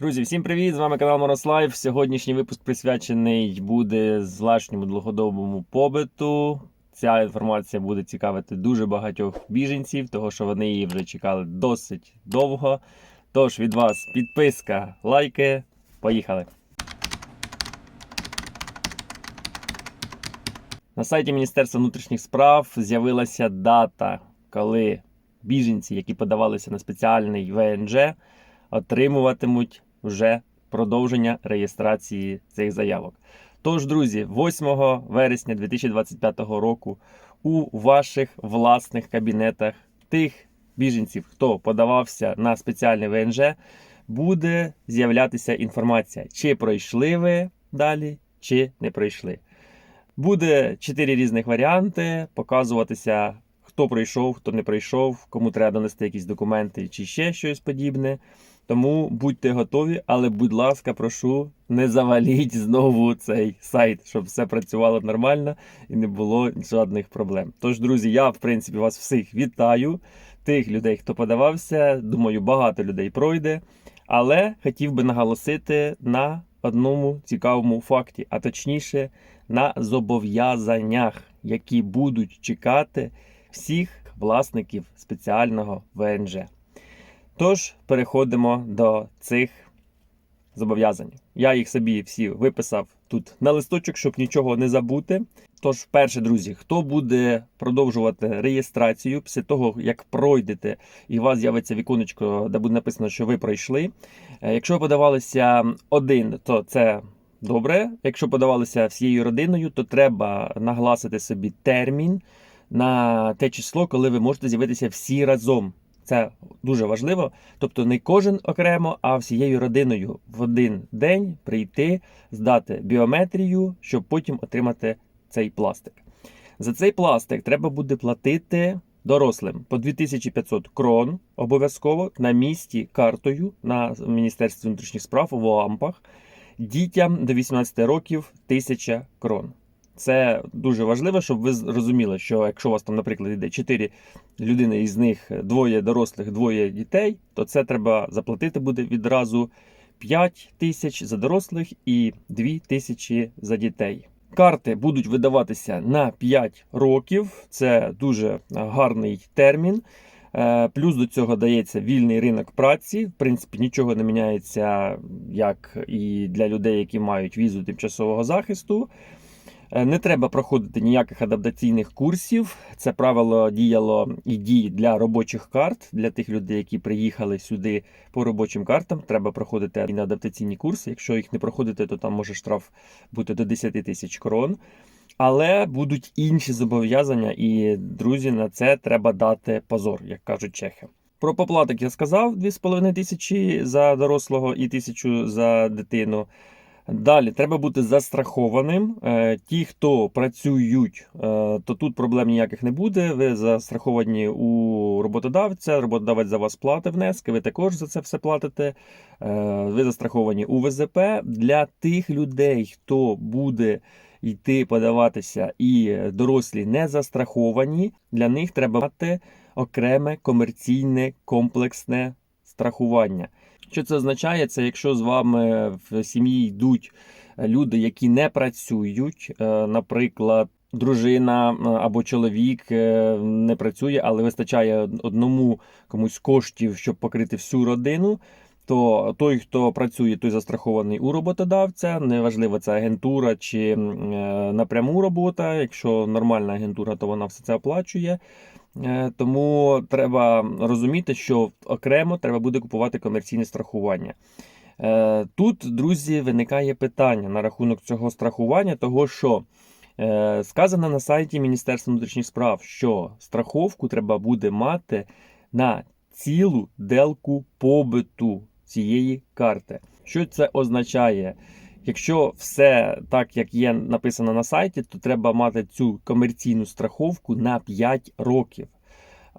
Друзі, всім привіт! З вами канал Морослайв. Сьогоднішній випуск присвячений буде злашньому довгодобому побиту. Ця інформація буде цікавити дуже багатьох біженців, того що вони її вже чекали досить довго. Тож від вас підписка, лайки. Поїхали! На сайті Міністерства внутрішніх справ з'явилася дата, коли біженці, які подавалися на спеціальний ВНЖ, отримуватимуть вже продовження реєстрації цих заявок. Тож, друзі, 8 вересня 2025 року у ваших власних кабінетах тих біженців, хто подавався на спеціальний ВНЖ, буде з'являтися інформація, чи пройшли ви далі, чи не пройшли. Буде чотири різних варіанти, показуватися, хто пройшов, хто не пройшов, кому треба донести якісь документи чи ще щось подібне. Тому будьте готові, але, будь ласка, прошу, не заваліть знову цей сайт, щоб все працювало нормально і не було жодних проблем. Тож, друзі, я в принципі вас всіх вітаю. Тих людей, хто подавався, думаю, багато людей пройде. Але хотів би наголосити на одному цікавому факті, а точніше на зобов'язаннях, які будуть чекати всіх власників спеціального ВНЖ. Тож переходимо до цих зобов'язань. Я їх собі всі виписав тут на листочок, щоб нічого не забути. Тож, перше, друзі, хто буде продовжувати реєстрацію після того, як пройдете, і у вас з'явиться віконечко, де буде написано, що ви пройшли. Е, Якщо ви подавалися один, то це добре. Якщо подавалися всією родиною, то треба нагласити собі термін на те число, коли ви можете з'явитися всі разом. Це дуже важливо. Тобто не кожен окремо, а всією родиною в один день прийти, здати біометрію, щоб потім отримати цей пластик. За цей пластик треба буде платити дорослим по 2500 крон обов'язково на місці картою на Міністерстві внутрішніх справ в ОАМПах. Дітям до 18 років 1000 крон. Це дуже важливо, щоб ви розуміли, що якщо у вас там, наприклад, йде 4 людини, із них двоє дорослих, двоє дітей, то це треба заплатити буде відразу 5 тисяч за дорослих і 2 тисячі за дітей. Карти будуть видаватися на 5 років. Це дуже гарний термін. Е, Плюс до цього дається вільний ринок праці. В принципі, нічого не міняється, як і для людей, які мають візу тимчасового захисту. Е, Не треба проходити ніяких адаптаційних курсів. Це правило діяло і діє для робочих карт, для тих людей, які приїхали сюди по робочим картам. Треба проходити на адаптаційні курси. Якщо їх не проходити, то там може штраф бути до 10 тисяч крон. Але будуть інші зобов'язання, і друзі, на це треба дати позор, як кажуть чехи. Про поплаток я сказав 2,5 тисячі за дорослого і тисячу за дитину. Далі треба бути застрахованим. Е, Ті, хто працюють, е, то тут проблем ніяких не буде. Ви застраховані у роботодавця, роботодавець за вас платить внески, ви також за це все платите. Е, Ви застраховані у ВЗП. Для тих людей, хто буде йти подаватися, і дорослі не застраховані, для них треба мати окреме комерційне комплексне страхування. Що це означає? Це якщо з вами в сім'ї йдуть люди, які не працюють, е, наприклад, дружина е, або чоловік е, не працює, але вистачає одному комусь коштів, щоб покрити всю родину. То той, хто працює, той застрахований у роботодавця. Неважливо, це агентура чи е, напряму робота. Якщо нормальна агентура, то вона все це оплачує. Е, Тому треба розуміти, що окремо треба буде купувати комерційне страхування. Е, Тут, друзі, виникає питання на рахунок цього страхування, того що е, сказано на сайті Міністерства внутрішніх справ, що страховку треба буде мати на цілу делку побиту цієї карти. Що це означає? Якщо все так, як є написано на сайті, то треба мати цю комерційну страховку на 5 років.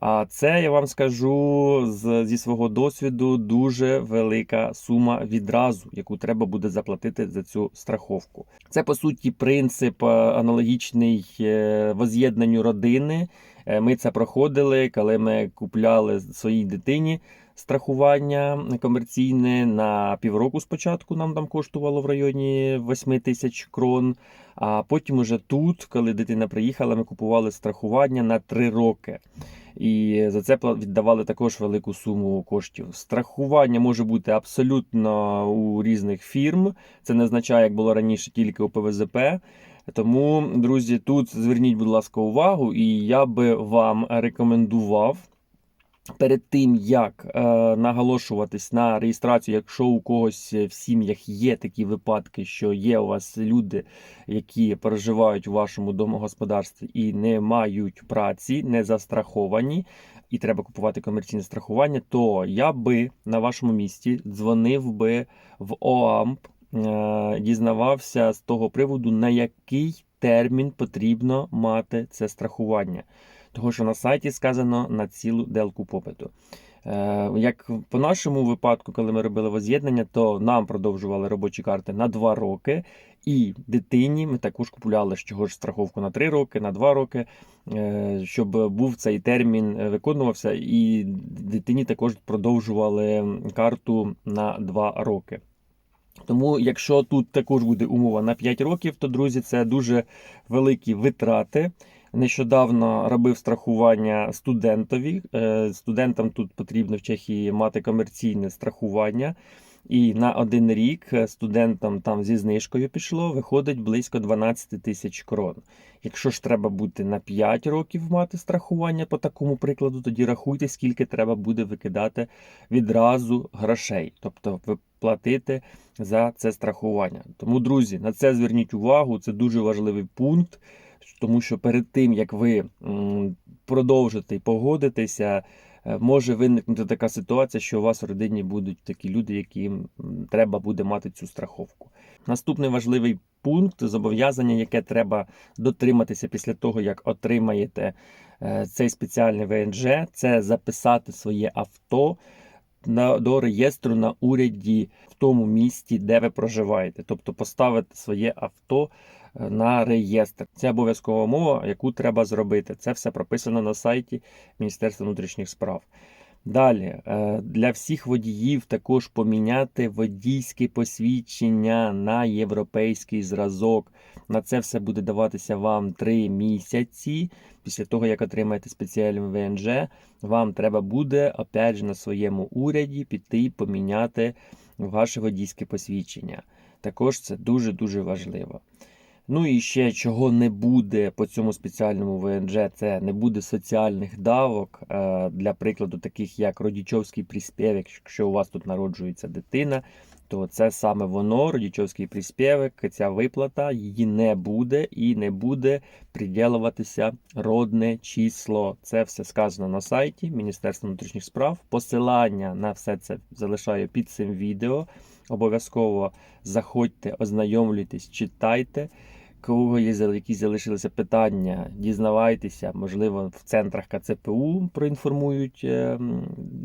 А це я вам скажу з, зі свого досвіду дуже велика сума відразу, яку треба буде заплатити за цю страховку. Це по суті принцип е, аналогічний е, воз'єднанню родини. Е, Ми це проходили, коли ми купляли своїй дитині страхування комерційне на півроку спочатку нам там коштувало в районі 8 тисяч крон. А потім уже тут, коли дитина приїхала, ми купували страхування на 3 роки. І за це віддавали також велику суму коштів. Страхування може бути абсолютно у різних фірм. Це не означає, як було раніше, тільки у ПВЗП. Тому, друзі, тут зверніть, будь ласка, увагу, і я би вам рекомендував перед тим, як е, наголошуватись на реєстрацію, якщо у когось в сім'ях є такі випадки, що є у вас люди, які проживають у вашому домогосподарстві і не мають праці, не застраховані, і треба купувати комерційне страхування, то я би на вашому місці дзвонив би в ОАМП, е, дізнавався з того приводу, на який термін потрібно мати це страхування. Того, що на сайті сказано на цілу делку попиту. Е, Як по нашому випадку, коли ми робили воз'єднання, то нам продовжували робочі карти на 2 роки, і дитині ми також купували ж чого ж страховку на 3 роки, на 2 роки, е, щоб був цей термін е, виконувався, і дитині також продовжували карту на 2 роки. Тому, якщо тут також буде умова на 5 років, то друзі, це дуже великі витрати. Нещодавно робив страхування студентові. Е, Студентам тут потрібно в Чехії мати комерційне страхування. І на один рік студентам там зі знижкою пішло, виходить близько 12 тисяч крон. Якщо ж треба бути на 5 років мати страхування по такому прикладу, тоді рахуйте, скільки треба буде викидати відразу грошей, тобто ви платити за це страхування. Тому, друзі, на це зверніть увагу, це дуже важливий пункт, тому що перед тим як ви продовжите і погодитеся, е, може виникнути така ситуація, що у вас в родині будуть такі люди, яким треба буде мати цю страховку. Наступний важливий пункт зобов'язання, яке треба дотриматися після того, як отримаєте е, цей спеціальний ВНЖ, це записати своє авто на, до реєстру на уряді в тому місті, де ви проживаєте, тобто поставити своє авто е, на реєстр. Це обов'язкова мова, яку треба зробити. Це все прописано на сайті Міністерства внутрішніх справ. Далі е, для всіх водіїв також поміняти водійське посвідчення на європейський зразок. На це все буде даватися вам 3 місяці. Після того, як отримаєте спеціальний ВНЖ, вам треба буде опять же на своєму уряді піти і поміняти ваше водійське посвідчення. Також це дуже-дуже важливо. Ну і ще чого не буде по цьому спеціальному ВНЖ, це не буде соціальних давок. Е, Для прикладу, таких як родічовський приспєвик, якщо у вас тут народжується дитина, то це саме воно, родічовський приспєвик, ця виплата, її не буде і не буде приділуватися родне число. Це все сказано на сайті Міністерства внутрішніх справ. Посилання на все це залишаю під цим відео. Обов'язково заходьте, ознайомлюйтесь, читайте. Кого за- якісь залишилися питання, дізнавайтеся, можливо, в центрах КЦПУ проінформують е,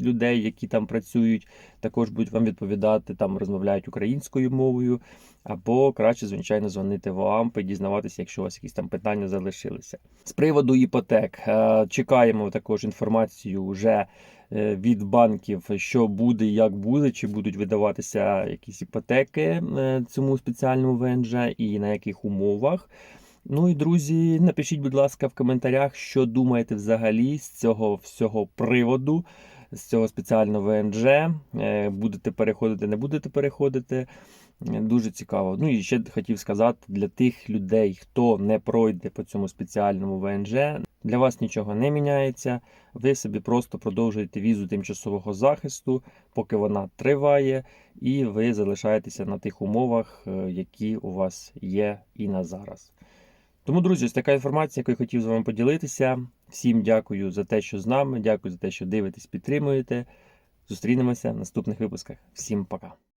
людей, які там працюють, також будуть вам відповідати, там розмовляють українською мовою, або краще, звичайно, дзвонити в ОАМП і дізнаватися, якщо у вас якісь там питання залишилися. З приводу іпотек, е, чекаємо також інформацію вже е, від банків, що буде, як буде, чи будуть видаватися якісь іпотеки е, цьому спеціальному ВНЖ і на яких умовах. Ну і друзі, напишіть, будь ласка, в коментарях, що думаєте взагалі з цього всього приводу, з цього спеціального ВНЖ. Будете переходити, не будете переходити. Дуже цікаво. Ну і ще хотів сказати для тих людей, хто не пройде по цьому спеціальному ВНЖ, для вас нічого не міняється. Ви собі просто продовжуєте візу тимчасового захисту, поки вона триває, і ви залишаєтеся на тих умовах, е, які у вас є і на зараз. Тому, друзі, ось така інформація, яку я хотів з вами поділитися. Всім дякую за те, що з нами. Дякую за те, що дивитесь, підтримуєте. Зустрінемося в наступних випусках. Всім пока.